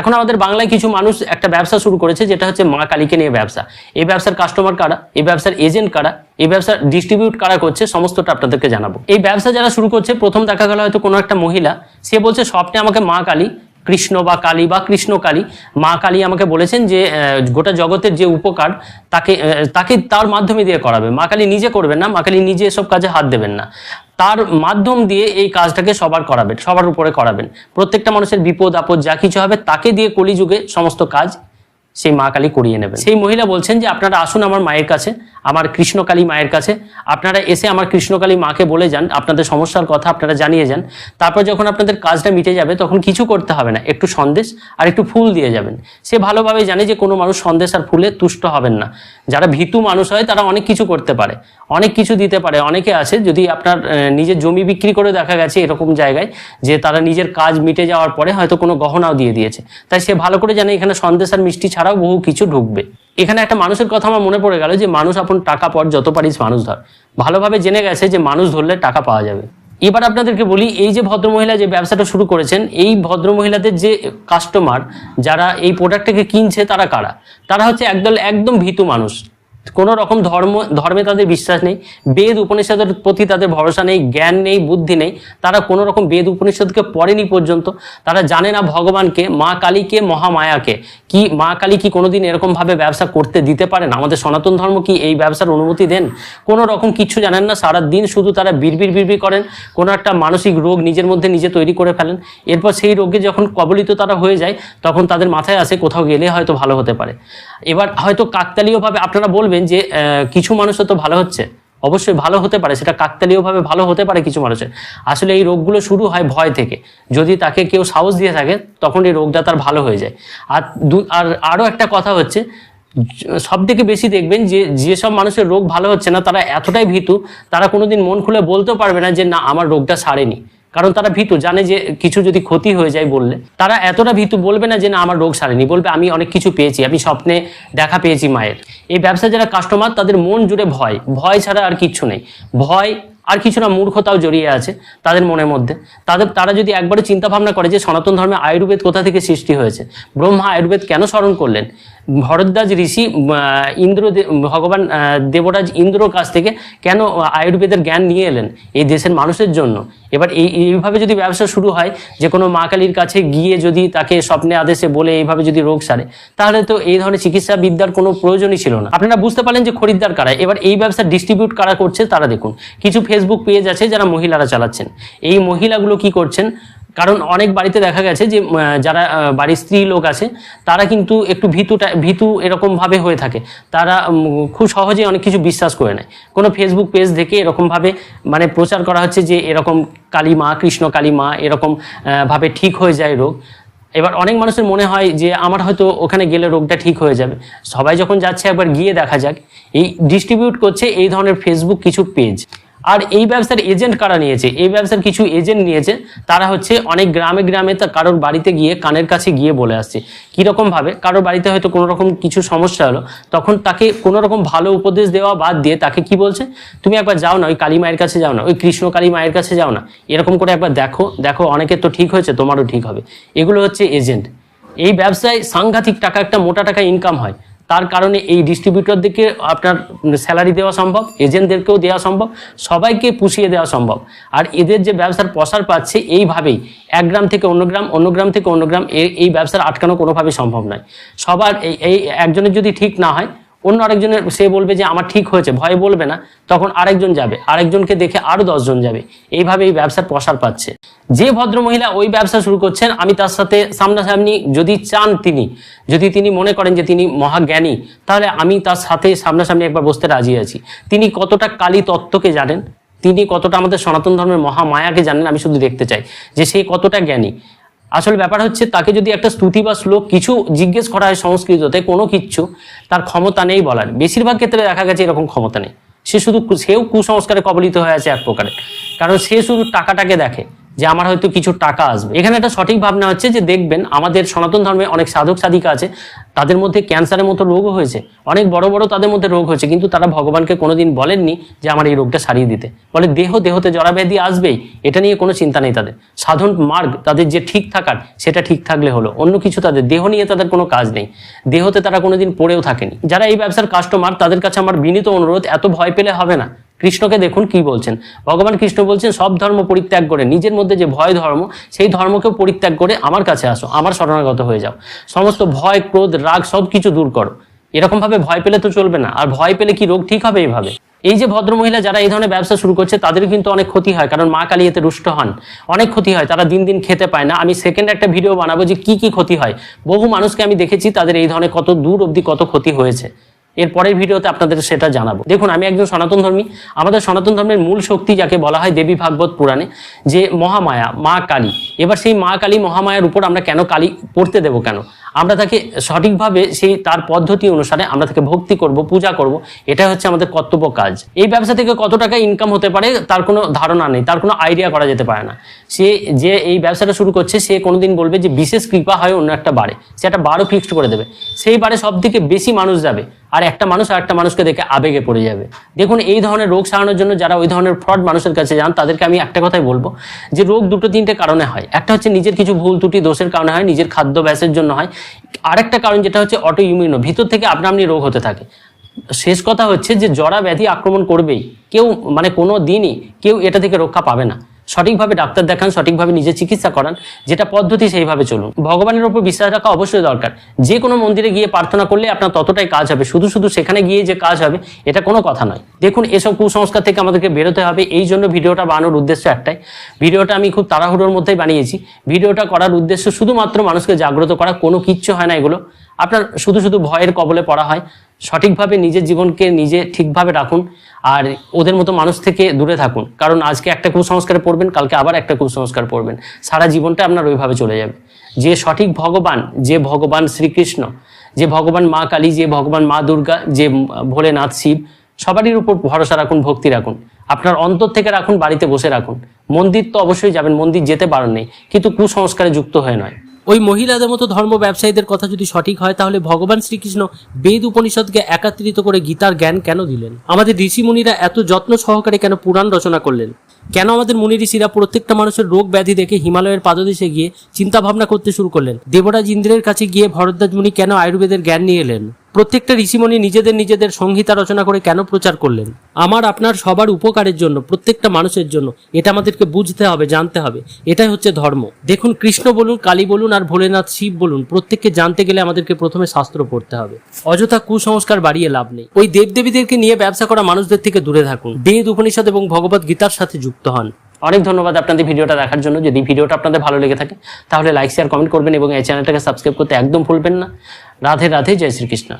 এখন আমাদের বাংলায় কিছু মানুষ একটা ব্যবসা শুরু করেছে, যেটা হচ্ছে মা কালীকে নিয়ে ব্যবসা। এই ব্যবসার কাস্টমার কারা? এই ব্যবসার এজেন্ট কারা? এই ব্যবসা ডিস্ট্রিবিউট কারা করছে? সমস্তটা আপনাদেরকে জানাব। এই ব্যবসা যারা শুরু করছে, প্রথম দেখা গেল হয়তো কোনো একটা মহিলা, সে বলছে, স্বপ্নে আমাকে মা কালী কৃষ্ণ বা কালী বা কৃষ্ণ কালী, মা কালী আমাকে বলেছেন যে গোটা জগতের যে উপকার তাকে তাকে তার মাধ্যমে দিয়ে করাবে। মা কালী নিজে করবেন না, মা কালী নিজে এসব কাজে হাত দেবেন না। তার মাধ্যম দিয়ে এই কাজটাকে সবার করাবেন সবার উপরে করাবেন। প্রত্যেকটা মানুষের বিপদ আপদ যা কিছু হবে তাকে দিয়ে কলিযুগে সমস্ত কাজ সেই মা কালী করিয়ে নেবেন। সেই মহিলা বলছেন যে, আপনারা আসুন আমার মায়ের কাছে, আমার কৃষ্ণকালী মায়ের কাছে। আপনারা এসে আমার কৃষ্ণকালী মাকে বলে যান, আপনাদের সমস্যার কথা আপনারা জানিয়ে যান। তারপর যখন আপনাদের কাজটা মিটে যাবে, তখন কিছু করতে হবে না। একটু সন্দেশ আর একটু ফুল দিয়ে যাবেন। সে ভালোভাবে জানে যে, কোনো মানুষ সন্দেশ আর ফুলে তুষ্ট হবেন না। যারা ভীতু মানুষ হয়, তারা অনেক কিছু করতে পারে। অনেক কিছু দিতে পারে। অনেকে আছে, যদি আপনার নিজের জমি বিক্রি করে দেখা গেছে এরকম জায়গায়, যে তারা নিজের কাজ মিটে যাওয়ার পরে হয়তো কোনো গহনাও দিয়ে দিয়েছে। তাই সে ভালো করে জানে, এখানে সন্দেশ আর মিষ্টি ছাড়াও বহু কিছু ঢুকবে। এখানে একটা মানুষের কথা আমার মনে পড়ে গেল যে, মানুষ আপন টাকা পর যত পারিস মানুষ ধর। ভালোভাবে জেনে গেছে যে, মানুষ ধরলে টাকা পাওয়া যাবে। এবার আপনাদেরকে বলি, এই যে ভদ্রমহিলা যে ব্যবসাটা শুরু করেছেন, এই ভদ্রমহিলাদের যে কাস্টমার যারা এই প্রোডাক্টটাকে কিনছে, তারা কারা? তারা হচ্ছে একদল, একদম ভীতু মানুষ। কোনো রকম ধর্ম, ধর্মে তাদের বিশ্বাস নেই, বেদ উপনিষদের প্রতি তাদের ভরসা নেই, জ্ঞান নেই, বুদ্ধি নেই। তারা কোনো রকম বেদ উপনিষদকে পড়েনি পর্যন্ত। তারা জানে না ভগবানকে, মা কালীকে, মহামায়াকে। কি মা কালী কি কোনোদিন এরকমভাবে ব্যবসা করতে দিতে পারেন? আমাদের সনাতন ধর্ম কি এই ব্যবসার অনুমতি দেন? কোনো রকম কিছু জানেন না, সারা দিন শুধু তারা বিড়বিড় বিড়বিড় করেন, কোনো একটা মানসিক রোগ নিজের মধ্যে নিজে তৈরি করে ফেলেন। এরপর সেই রোগে যখন কবলিত তারা হয়ে যায়, তখন তাদের মাথায় আসে কোথাও গেলে হয়তো ভালো হতে পারে। এবার হয়তো কাকতালীয়ভাবে আপনারা বলবেন যে কিছু মানুষের তো ভালো হচ্ছে। অবশ্যই ভালো হতে পারে, সেটা কাকতালীয়ভাবে ভালো হতে পারে কিছু মানুষের। আসলে এই রোগগুলো শুরু হয় ভয় থেকে। যদি তাকে কেউ সাহস দিয়ে থাকে, তখন এই রোগটা তার ভালো হয়ে যায়। আর আর আরও একটা কথা হচ্ছে, সব থেকে বেশি দেখবেন যে যেসব মানুষের রোগ ভালো হচ্ছে না, তারা এতটাই ভীতু, তারা কোনোদিন মন খুলে বলতেও পারবে না যে, না, আমার রোগটা সারেনি। কারণ তারা ভীতু, জানে যে কিছু যদি ক্ষতি হয়ে যায় বললে। তারা এতটা ভীতু বলবে না যে, না, আমার রোগ সারেনি। বলবে, আমি অনেক কিছু পেয়েছি, আমি স্বপ্নে দেখা পেয়েছি মায়ের। এই ব্যবসা যারা কাস্টমার তাদের মন জুড়ে ভয়। ভয় ছাড়া আর কিচ্ছু নেই। ভয় আর কিছু না, মূর্খতাও জড়িয়ে আছে তাদের মনের মধ্যে। তাদের, তারা যদি একবারে চিন্তা ভাবনা করে যে, সনাতন ধর্মে আয়ুর্বেদ কোথা থেকে সৃষ্টি হয়েছে? ব্রহ্মা আয়ুর্বেদ কেন স্মরণ করলেন? ভরদ্বাজ ঋষি ইন্দ্র ভগবান দেবরাজ ইন্দ্রর কাছ থেকে কেন আয়ুর্বেদের জ্ঞান নিয়ে এলেন এই দেশের মানুষের জন্য? এবার এই, এইভাবে যদি ব্যবসা শুরু হয়, যে কোনো মা কালীর কাছে গিয়ে যদি তাকে স্বপ্নে আদেশে বলে এইভাবে যদি রোগ সারে, তাহলে তো এই ধরনের চিকিৎসা বিদ্যার কোনো প্রয়োজনই ছিল না। আপনারা বুঝতে পারলেন যে খরিদ্দার কারা। এবার এই ব্যবসা ডিস্ট্রিবিউট কারা করছে, তারা দেখুন। কিছু ফেসবুক পেজ আছে যারা মহিলারা চালাচ্ছেন। এই মহিলাগুলো কি করছেন? কারণ অনেক বাড়িতে দেখা গেছে যে যারা বাড়ির স্ত্রী লোক আছে, তারা কিন্তু একটু ভীতুটা ভীতু এরকমভাবে হয়ে থাকে। তারা খুব সহজে অনেক কিছু বিশ্বাস করে নেয়। কোনো ফেসবুক পেজ থেকে এরকমভাবে মানে প্রচার করা হচ্ছে যে, এরকম কালী মা, কৃষ্ণ কালী মা, এরকম ভাবে ঠিক হয়ে যায় রোগ। এবার অনেক মানুষের মনে হয় যে, আমার হয়তো ওখানে গেলে রোগটা ঠিক হয়ে যাবে। সবাই যখন যাচ্ছে একবার গিয়ে দেখা যাক। এই ডিস্ট্রিবিউট করছে এই ধরনের ফেসবুক কিছু পেজ আর এই ব্যবসার এজেন্ট কারা নিয়েছে? এই ব্যবসার কিছু এজেন্ট নিয়েছে, তারা হচ্ছে অনেক গ্রামে গ্রামে তা কারোর বাড়িতে গিয়ে কানের কাছে গিয়ে বলে আসছে। কীরকম ভাবে কারোর বাড়িতে হয়তো কোনো রকম কিছু সমস্যা হলো, তখন তাকে কোনো রকম ভালো উপদেশ দেওয়া বাদ দিয়ে তাকে কি বলছে? তুমি একবার যাও না, ওই কালী মায়ের কাছে যাও না, ওই কৃষ্ণ কালী মায়ের কাছে যাও না, এরকম করে একবার দেখো দেখো অনেকের তো ঠিক হয়েছে, তোমারও ঠিক হবে। এগুলো হচ্ছে এজেন্ট এই ব্যবসায় সাংঘাতিক টাকা, একটা মোটা টাকা ইনকাম হয়। তার কারণে এই ডিস্ট্রিবিউটরদেরকে আপনার স্যালারি দেওয়া সম্ভব এজেন্টদেরকেও দেওয়া সম্ভব, সবাইকে পুষিয়ে দেওয়া সম্ভব। আর এদের যে ব্যবসার প্রসার পাচ্ছে এইভাবেই, এক গ্রাম থেকে অন্য গ্রাম অন্য গ্রাম থেকে অন্য গ্রাম এই- ব্যবসার আটকানো কোনোভাবেই সম্ভব নয়। সবার এই একজনের যদি ঠিক না হয় অন্য আরেকজনের সে বলবে যে আমার ঠিক হয়েছে, ভয় বলবে না। তখন আরেকজন যাবে, আরেকজনকে দেখে আরও দশজন যাবে। এইভাবে এই ব্যবসার প্রসার পাচ্ছে। যে ভদ্রমহিলা ওই ব্যবসা শুরু করছেন, আমি তার সাথে সামনাসামনি যদি চান তিনি, যদি তিনি মনে করেন যে তিনি মহাজ্ঞানী, তাহলে আমি তার সাথে সামনাসামনি একবার বসতে রাজি আছি। তিনি কতটা কালী তত্ত্বকে জানেন? তিনি কতটা আমাদের সনাতন ধর্মের মহামায়াকে জানেন? আমি শুধু দেখতে চাই যে সে কতটা জ্ঞানী। আসলে ব্যাপার হচ্ছে তাকে যদি একটা স্তুতি বা শ্লোক কিছু জিজ্ঞেস করা হয় সংস্কৃততে কোনো কিচ্ছু তার ক্ষমতা নেই বলার। বেশিরভাগ ক্ষেত্রে দেখা গেছে এরকম ক্ষমতা নেই। সে শুধু সেও কুসংস্কারে কবলিত হয়ে আছে এক প্রকারে। কারণ সে শুধু টাকাটাকে দেখে। যে আমার হয়তো কিছু টাকা আসবে। এখানে একটা সঠিক ভাবনা হচ্ছে যে দেখবেন আমাদের সনাতন ধর্মে অনেক সাধক সাধিকা আছে, তাদের মধ্যে ক্যান্সারের মতো রোগও হয়েছে। অনেক বড় বড় তাদের মধ্যে রোগ হয়েছে, কিন্তু তারা ভগবানকে কোনোদিন বলেননি যে আমার এই রোগটা সারিয়ে দিতে। বলে দেহ, দেহতে জরাব্যাধি আসবেই, এটা নিয়ে কোনো চিন্তা নেই তাদের। সাধন মার্গ, তাদের যে ঠিক থাকার, সেটা ঠিক থাকলে হলো। অন্য কিছু তাদের, দেহ নিয়ে তাদের কোনো কাজ নেই। দেহতে তারা কোনোদিন পড়েও থাকেনি। যারা এই ব্যবসার কাস্টমার তাদের কাছে আমার বিনীত অনুরোধ, এত ভয় পেলে হবে না। কৃষ্ণকে দেখুন কি বলছেন। ভগবান কৃষ্ণ বলছেন, সব ধর্ম পরিত্যাগ করে, নিজের মধ্যে যে ভয় ধর্ম, সেই ধর্মকেও পরিত্যাগ করে আমার কাছে আসো, আমার শরণাগত হয়ে যাও। সমস্ত ভয়, ক্রোধ, রাগ সব কিছু দূর করো। এরকম ভাবে ভয় পেলে তো চলবে না, আর ভয় পেলে কি রোগ? ঠিক হবে এইভাবে। এই যে ভদ্রমহিলা যারা এই ধরনের ব্যবসা শুরু করছে, তাদের কিন্তু অনেক ক্ষতি হয়, কারণ মা কালী এতে রুষ্ট হন। অনেক ক্ষতি হয়, তারা দিন দিন খেতে পায় না। আমি সেকেন্ড একটা ভিডিও বানাবো যে কি কি ক্ষতি হয়। বহু মানুষকে আমি দেখেছি, তাদের এই ধরনের কত দূর অবধি কত ক্ষতি হয়েছে। এর পরের ভিডিওতে আপনাদের সেটা জানাব। দেখুন, আমি একজন সনাতন ধর্মী। আমাদের সনাতন ধর্মের মূল শক্তি যাকে বলা হয় দেবী ভাগবত পুরাণে, যে মহামায়া, মা কালী। এবার সেই মা কালী, মহামায়ার উপর আমরা কেন কালী পড়তে দেব কেন? আমরা তাকে সঠিকভাবে সেই তার পদ্ধতি অনুসারে আমরা তাকে ভক্তি করব, পূজা করব এটা হচ্ছে আমাদের কর্তব্য কাজ। এই ব্যবসা থেকে কত টাকা ইনকাম হতে পারে, তার কোনো ধারণা নেই, তার কোনো আইডিয়া করা যেতে পারে না। সে যে এই ব্যবসাটা শুরু করছে, সে কোনোদিন বলবে যে বিশেষ কৃপা হয় অন্য একটা বারে। সে একটা বারও ফিক্সড করে দেবে। সেই বারে সব থেকে বেশি মানুষ যাবে। আর একটা মানুষ আর একটা মানুষকে দেখে আবেগে পড়ে যাবে। দেখুন, এই ধরনের রোগ সারানোর জন্য যারা ওই ধরনের ফ্রড মানুষের কাছে যান, তাদেরকে আমি একটা কথাই বলব যে রোগ দুটো তিনটে কারণে হয়। একটা হচ্ছে নিজের কিছু ভুল ত্রুটি দোষের কারণে হয়, নিজের খাদ্যাভ্যাসের জন্য হয়। আরেকটা কারণ যেটা হচ্ছে অটো ইমিউনো ভিতর থেকে আপনা রোগ হতে থাকে। শেষ কথা হচ্ছে যে জরা ব্যাধি আক্রমণ করবেই। কেউ মানে কোনো দিনই কেউ এটা থেকে রক্ষা পাবে না। সঠিকভাবে ডাক্তার দেখান, সঠিকভাবে নিজে চিকিৎসা করান, যেটা পদ্ধতি সেইভাবে চলুন। ভগবানের উপর বিশ্বাস রাখা অবশ্যই দরকার। যে কোনো মন্দিরে গিয়ে প্রার্থনা করলে আপনার ততটাই কাজ হবে। শুধু শুধু সেখানে গিয়ে যে কাজ হবে, এটা কোনো কথা নয়। দেখুন, এসব কুসংস্কার থেকে আমাদেরকে বেরোতে হবে। এই জন্য ভিডিওটা বানানোর উদ্দেশ্য একটাই। ভিডিওটা আমি খুব তাড়াহুড়োর মধ্যেই বানিয়েছি। ভিডিওটা করার উদ্দেশ্য শুধুমাত্র মানুষকে জাগ্রত করা, কোনো কিচ্ছু হয় না এগুলো। আপনার শুধু শুধু ভয়ের কবলে পড়া হয়। সঠিকভাবে নিজের জীবনকে নিজে ঠিকভাবে রাখুন আর ওদের মতো মানুষ থেকে দূরে থাকুন। কারণ আজকে একটা কুসংস্কারে পড়বেন, কালকে আবার একটা কুসংস্কার পড়বেন। সারা জীবনটা আপনার ওইভাবে চলে যাবে। যে সঠিক ভগবান, যে ভগবান শ্রীকৃষ্ণ, যে ভগবান মা কালী, যে ভগবান মা দুর্গা, যে ভোলেনাথ শিব, সবারই উপর ভরসা রাখুন, ভক্তি রাখুন। আপনার অন্তর থেকে রাখুন, বাড়িতে বসে রাখুন। মন্দির তো অবশ্যই যাবেন, মন্দির যেতে পারেন নেই, কিন্তু কুসংস্কারে যুক্ত হয়ে নয়। ওই মহিলাদের মতো ধর্ম ব্যবসায়ীদের কথা যদি সঠিক হয়, তাহলে ভগবান শ্রীকৃষ্ণ বেদ উপনিষদকে একাত্রিত করে গীতার জ্ঞান কেন দিলেন? আমাদের ঋষি মুনিরা এত যত্ন সহকারে কেন পুরাণ রচনা করলেন? কেন আমাদের মুনি ঋষিরা প্রত্যেকটা মানুষের রোগ ব্যাধি দেখে হিমালয়ের পাদদেশে গিয়ে চিন্তা ভাবনা করতে শুরু করলেন? দেবরাজ ইন্দ্রের কাছে গিয়ে ভরদ্বাজ মুনি কেন আয়ুর্বেদের জ্ঞান নিয়ে এলেন? প্রত্যেকটা ঋষিমণি নিজেদের নিজেদের সংহিতা রচনা করে কেন প্রচার করলেন? আমার, আপনার সবার উপকারের জন্য, প্রত্যেকটা মানুষের জন্য এটা আমাদেরকে বুঝতে হবে, জানতে হবে। এটাই হচ্ছে ধর্ম। দেখুন, কৃষ্ণ বলুন, কালী বলুন, আর ভোলেনাথ শিব বলুন, প্রত্যেককে জানতে গেলে আমাদেরকে প্রথমে শাস্ত্র পড়তে হবে। অযথা কুসংস্কার বাড়িয়ে লাভ নেই। ওই দেবদেবীদেরকে নিয়ে ব্যবসা করা মানুষদের থেকে দূরে থাকুন। বেদ, উপনিষদ এবং ভগবত গীতার সাথে যুক্ত হন। অনেক ধন্যবাদ আপনাদের ভিডিওটা দেখার জন্য। যদি ভিডিওটা আপনাদের ভালো লেগে থাকে, তাহলে লাইক শেয়ার কমেন্ট করবেন এবং এই চ্যানেলটাকে সাবস্ক্রাইব করতে একদম ভুলবেন না। রাধে রাধে, জয় শ্রীকৃষ্ণ।